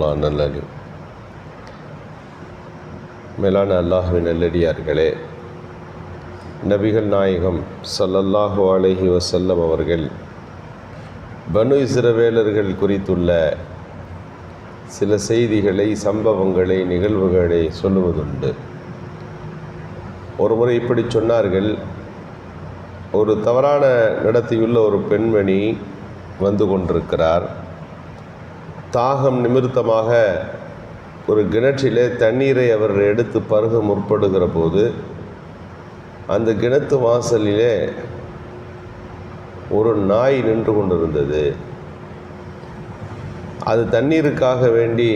மௌலான நல்லது. மேலான அல்லாஹுவின் நல்லடியார்களே நபிகள் நாயகம் சல்லல்லாஹு அலஹி வசல்லம் அவர்கள் பனு இஸ்ரவேலர்கள் குறித்துள்ள சில செய்திகளை சம்பவங்களை நிகழ்வுகளை சொல்லுவதுண்டு. ஒரு முறை இப்படி சொன்னார்கள். ஒரு தவறான நடத்தியுள்ள ஒரு பெண்மணி வந்து கொண்டிருக்கிறார். தாகம் நிமித்தமாக ஒரு கிணற்றிலே தண்ணீரை அவர் எடுத்து பருக முற்படுகிற போது அந்த கிணத்து வாசலிலே ஒரு நாய் நின்று கொண்டிருந்தது. அது தண்ணீருக்காக வேண்டி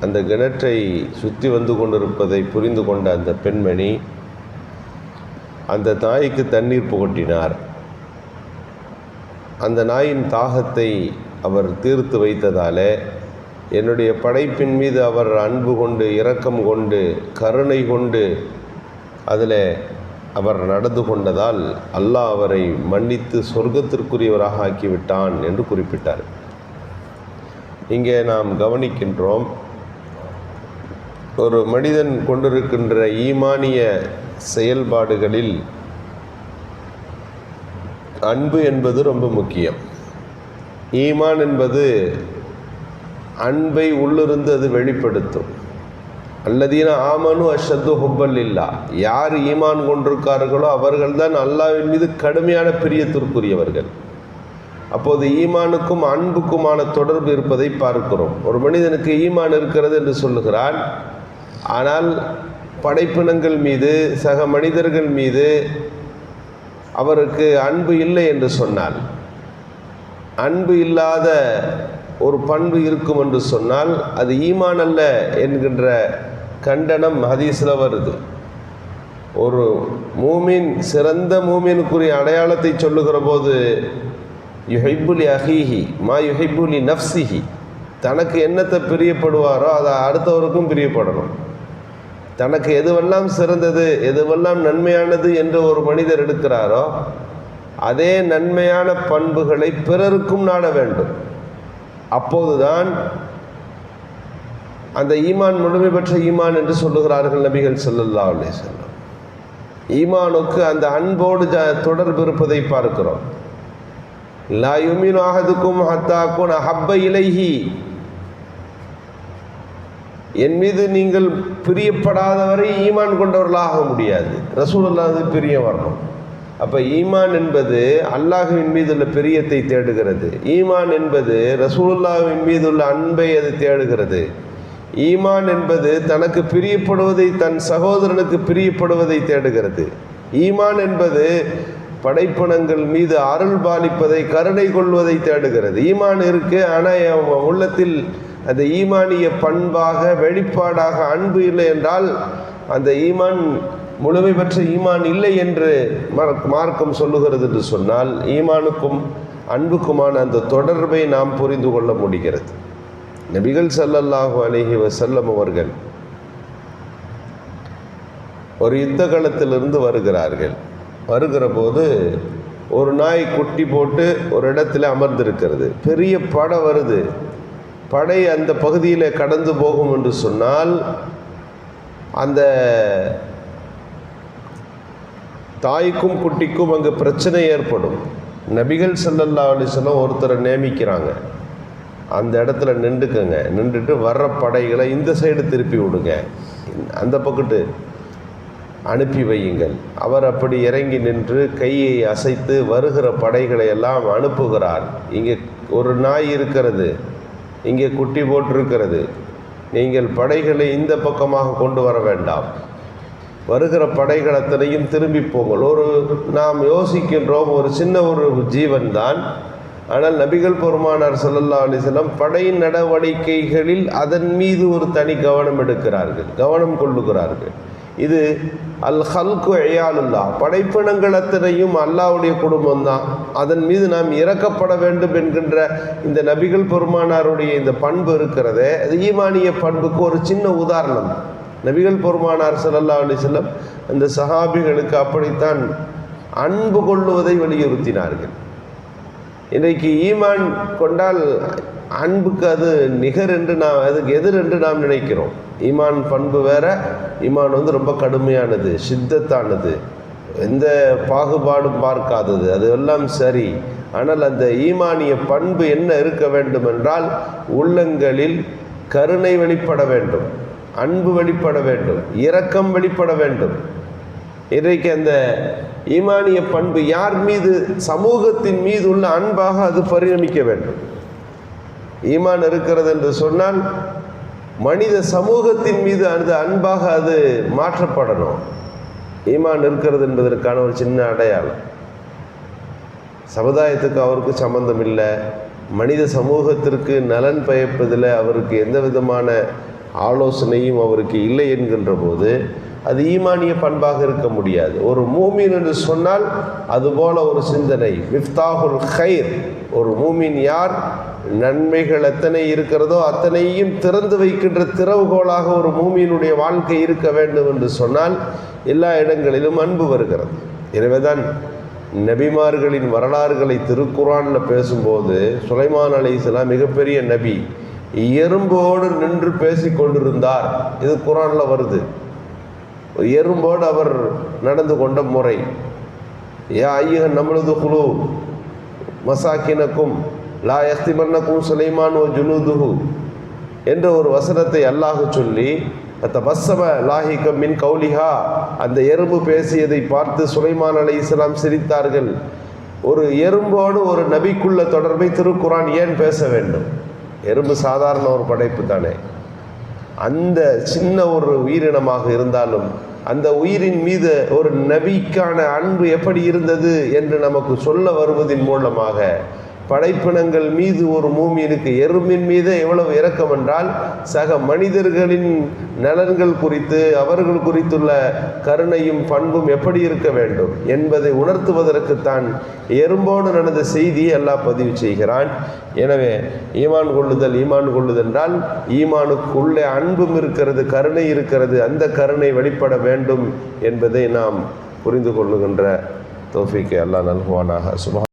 அந்த கிணற்றை சுற்றி வந்து கொண்டிருப்பதை புரிந்து கொண்ட அந்த பெண்மணி அந்த நாய்க்கு தண்ணீர் புகட்டினார். அந்த நாயின் தாகத்தை அவர் தீர்த்து வைத்ததாலே என்னுடைய படைப்பின் மீது அவர் அன்பு கொண்டு இரக்கம் கொண்டு கருணை கொண்டு அதில் அவர் நடந்து கொண்டதால் அல்லாஹ் அவரை மன்னித்து சொர்க்கத்திற்குரியவராக ஆக்கிவிட்டான் என்று குறிப்பிட்டார். இங்கே நாம் கவனிக்கின்றோம் ஒரு மனிதன் கொண்டிருக்கின்ற ஈமானிய செயல்பாடுகளில் அன்பு என்பது ரொம்ப முக்கியம். ஈமான் என்பது அன்பை உள்ளிருந்து அது வெளிப்படுத்தும். அல்லதீன ஆமனு அஷத்து ஹுப்பல் இல்லா யார் ஈமான் கொண்டிருக்கார்களோ அவர்கள்தான் அல்லாவின் மீது கடுமையான பிரியத்திற்குரியவர்கள். அப்போது ஈமானுக்கும் அன்புக்குமான தொடர்பு இருப்பதை பார்க்கிறோம். ஒரு மனிதனுக்கு ஈமான் இருக்கிறது என்று சொல்லுகிறான். ஆனால் படைப்பினங்கள் மீது சக மனிதர்கள் மீது அவருக்கு அன்பு இல்லை என்று சொன்னால் அன்பு இல்லாத ஒரு பண்பு இருக்கும் என்று சொன்னால் அது ஈமான் அல்ல என்கின்ற கண்டனம் ஹதீஸில் வருது. ஒரு மூமின் சிறந்த மூமினுக்குரிய அடையாளத்தை சொல்லுகிற போது யுஹைபுலி அஹீஹி மா யுஹைபுலி நஃப்சிஹி தனக்கு என்னத்தை பிரியப்படுவாரோ அதை அடுத்தவருக்கும் பிரியப்படணும். தனக்கு எதுவெல்லாம் சிறந்தது எதுவெல்லாம் நன்மையானது என்று ஒரு மனிதர் எடுக்கிறாரோ அதே நன்மையான பண்புகளை பிறருக்கும் நாட வேண்டும். அப்போதுதான் அந்த ஈமான் முழுமை பெற்ற ஈமான் என்று சொல்லுகிறார்கள் நபிகள் செல்லல்லா அலைஹி வஸல்லம். ஈமானுக்கு அந்த அன்போடு ஜ தொடர்பு இருப்பதை பார்க்கிறோம். லா யுமினு ஆகதுக்கும் ஹத்தா ஹப்ப இலைஹி. என் மீது நீங்கள் பிரியப்படாதவரை ஈமான் கொண்டவர்களாக முடியாது. ரசூலல்லாது பிரிய வரணும். அப்போ ஈமான் என்பது அல்லாஹுவின் மீது உள்ள பிரியத்தை தேடுகிறது. ஈமான் என்பது ரசூலுல்லாவின் மீது உள்ள அன்பை அது தேடுகிறது. ஈமான் என்பது தனக்கு பிரியப்படுவதை தன் சகோதரனுக்கு பிரியப்படுவதை தேடுகிறது. ஈமான் என்பது படைப்பணங்கள் மீது அருள் பாலிப்பதை கருணை கொள்வதை தேடுகிறது. ஈமான் இருக்கு ஆனால் என் உள்ளத்தில் அந்த ஈமானிய பண்பாக வெளிப்பாடாக அன்பு இல்லை என்றால் அந்த ஈமான் முழுமை பெற்ற ஈமான் இல்லை என்று மார்க்கம் சொல்லுகிறது என்று சொன்னால் ஈமானுக்கும் அன்புக்குமான அந்த தொடர்பை நாம் புரிந்து கொள்ள முடிகிறது. நபிகள் செல்லல்லாஹு அலைஹி வசல்லம் அவர்கள் ஒரு யுத்த காலத்திலிருந்து வருகிறார்கள். வருகிற போது ஒரு நாய் குட்டி போட்டு ஒரு இடத்துல அமர்ந்திருக்கிறது. பெரிய படை வருது. படை அந்த பகுதியில் கடந்து போகும் என்று சொன்னால் அந்த தாய்க்கும் குட்டிக்கும் அங்கே பிரச்சனை ஏற்படும். நபிகள் செல்லல்லா அலிஸ்லாம் ஒருத்தரை நியமிக்கிறாங்க. அந்த இடத்துல நின்றுக்குங்க. நின்றுட்டு வர்ற படைகளை இந்த சைடு திருப்பி விடுங்க. அந்த பக்கத்து அனுப்பி வையுங்கள். அவர் அப்படி இறங்கி நின்று கையை அசைத்து வருகிற படைகளை எல்லாம் அனுப்புகிறார். இங்கே ஒரு நாய் இருக்கிறது. இங்கே குட்டி போட்டிருக்கிறது. நீங்கள் படைகளை இந்த பக்கமாக கொண்டு வர வேண்டாம். வருகிற படைகளத்திலையும் திரும்பி போங்கள். ஒரு நாம் யோசிக்கின்றோம் ஒரு சின்ன ஒரு ஜீவன் தான் ஆனால் நபிகள் பெருமானார் சொல்லல்லா அலைஹி படை நடவடிக்கைகளில் அதன் மீது ஒரு தனி கவனம் எடுக்கிறார்கள் கவனம் கொள்ளுகிறார்கள். இது அல் ஹல்கு ஐயாலுல்லா படைப்பினங்களத்தனையும் அல்லாவுடைய குடும்பம் தான் அதன் மீது நாம் இறக்கப்பட வேண்டும் என்கின்ற இந்த நபிகள் பெருமானாருடைய இந்த பண்பு இருக்கிறதே அது ஈமானிய பண்புக்கு ஒரு சின்ன உதாரணம். நபிகள் பெருமானார் சல்லல்லா அலி செல்லம் அந்த சஹாபிகளுக்கு அப்படித்தான் அன்பு கொள்ளுவதை வலியுறுத்தினார்கள். இன்றைக்கு ஈமான் கொண்டால் அன்புக்கு அது நிகர் என்று நாம் அதுக்கு எதிர் என்று நாம் நினைக்கிறோம். ஈமான் பண்பு வேற ஈமான் வந்து ரொம்ப கடுமையானது சித்தத்தானது எந்த பாகுபாடும் பார்க்காதது அது எல்லாம் சரி. ஆனால் அந்த ஈமானிய பண்பு என்ன இருக்க வேண்டும் என்றால் உள்ளங்களில் கருணை வெளிப்பட வேண்டும். அன்பு வெளிப்பட வேண்டும் இரக்கம் வெளிப்பட வேண்டும். இன்றைக்கு அந்த ஈமானிய பண்பு யார் மீது சமூகத்தின் மீது உள்ள அன்பாக அது பரிணமிக்க வேண்டும். ஈமான் இருக்கிறது என்று சொன்னால் மனித சமூகத்தின் மீது அந்த அன்பாக அது மாற்றப்படணும். ஈமான் இருக்கிறது என்பதற்கான ஒரு சின்ன அடையாளம். சமுதாயத்துக்கு அவருக்கு சம்பந்தம் இல்லை மனித சமூகத்திற்கு நலன் பயப்பதில் அவருக்கு எந்த விதமான ஆலோசனையும் அவருக்கு இல்லை என்கின்ற போது அது ஈமானிய பண்பாக இருக்க முடியாது. ஒரு மூமின் என்று சொன்னால் அதுபோல ஒரு சிந்தனை. மிஃப்தாகுல் ஹைர் ஒரு மூமின் யார்? நன்மைகள் எத்தனை இருக்கிறதோ அத்தனையும் திறந்து வைக்கின்ற திறவுகோலாக ஒரு மூமியினுடைய வாழ்க்கை இருக்க வேண்டும் என்று சொன்னால் எல்லா இடங்களிலும் அன்பு வருகிறது. எனவேதான் நபிமார்களின் வரலாறுகளை திருக்குறானில் பேசும்போது சுலைமான் அலைஹிஸ்ஸலாம் மிகப்பெரிய நபி. எறும்போடு நின்று பேசி கொண்டிருந்தார் இது குரானில் வருது. எறும்போடு அவர் நடந்து கொண்ட முறை. ஏன் ஐயகன் நம்மளது குழு மசாக்கினக்கும் லா எஸ்திமன்னக்கும் சுலைமான் ஓ ஜுனூதுஹு என்ற ஒரு வசனத்தை அல்லாஹு சொல்லி தபஸ்ஸம லாஹிக மின் கௌலிஹா. அந்த எறும்பு பேசியதை பார்த்து சுலைமான் அலை இஸ்லாம் சிரித்தார்கள். ஒரு எறும்போடு ஒரு நபிக்குள்ள தொடர்பை திருக்குரான் ஏன் பேச வேண்டும்? எறும்பு சாதாரண ஒரு படைப்பு தானே. அந்த சின்ன ஒரு உயிரினமாக இருந்தாலும் அந்த உயிரின் மீது ஒரு நபிக்கான அன்பு எப்படி இருந்தது என்று நமக்கு சொல்ல வருவதன் மூலமாக படைப்பினங்கள் மீது ஒரு மூமியனுக்கு எறும்பின் மீது எவ்வளவு இரக்கம் என்றால் சக மனிதர்களின் நலன்கள் குறித்து அவர்கள் குறித்துள்ள கருணையும் பண்பும் எப்படி இருக்க வேண்டும் என்பதை உணர்த்துவதற்குத்தான் எறும்போடு நடந்த செய்தியை அல்லாஹ் பதிவு செய்கிறான். எனவே ஈமான் கொள்ளுதல் ஈமான் கொள்ளுதென்றால் ஈமானுக்குள்ளே அன்பும் இருக்கிறது கருணை இருக்கிறது அந்த கருணை வெளிப்பட வேண்டும் என்பதை நாம் புரிந்து கொள்ளுகின்ற தோஃபிக்கு அல்லாஹ் நல்குவானாக. சுபா